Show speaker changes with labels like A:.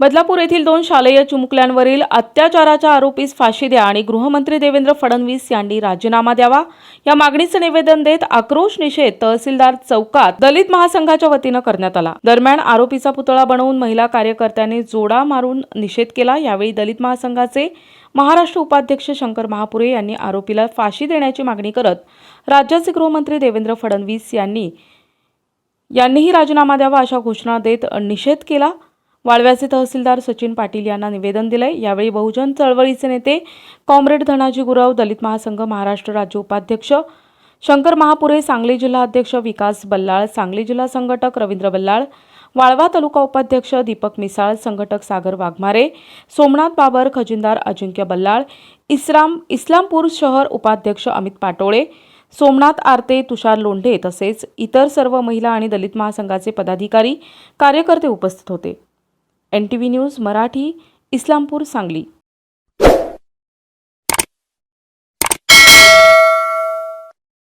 A: बदलापूर येथील दोन शालेय चुमुकल्यांवरील अत्याचाराच्या आरोपीस फाशी द्या आणि गृहमंत्री देवेंद्र फडणवीस यांनी राजीनामा द्यावा. या मागणीचं निवेदन देत आक्रोश निषेध तहसीलदार चौकात दलित महासंघाच्या वतीनं करण्यात आला. दरम्यान आरोपीचा पुतळा बनवून महिला कार्यकर्त्यांनी जोडा मारून निषेध केला. यावेळी दलित महासंघाचे महाराष्ट्र उपाध्यक्ष शंकर महापुरे यांनी आरोपीला फाशी देण्याची मागणी करत राज्याचे गृहमंत्री देवेंद्र फडणवीस यांनी यांनीही राजीनामा द्यावा अशा घोषणा देत निषेध केला. वाळव्याचे तहसीलदार सचिन पाटील यांना निवेदन दिलंय. यावेळी बहुजन चळवळीचे नेते कॉम्रेड धनाजी गुरव दलित महासंघ महाराष्ट्र राज्य उपाध्यक्ष शंकर महापुरे सांगली जिल्हा अध्यक्ष विकास बल्लाळ सांगली जिल्हा संघटक रवींद्र बल्लाळ वाळवा तालुका उपाध्यक्ष दीपक मिसाळ संघटक सागर वाघमारे सोमनाथ बाबर खजिनदार अजिंक्य बल्लाळ इस्लाम इस्लामपूर शहर उपाध्यक्ष अमित पाटोळे सोमनाथ आरते तुषार लोंढे तसेच इतर सर्व महिला आणि दलित महासंघाचे पदाधिकारी कार्यकर्ते उपस्थित होते. N T V news Marathi Islampur Sangli.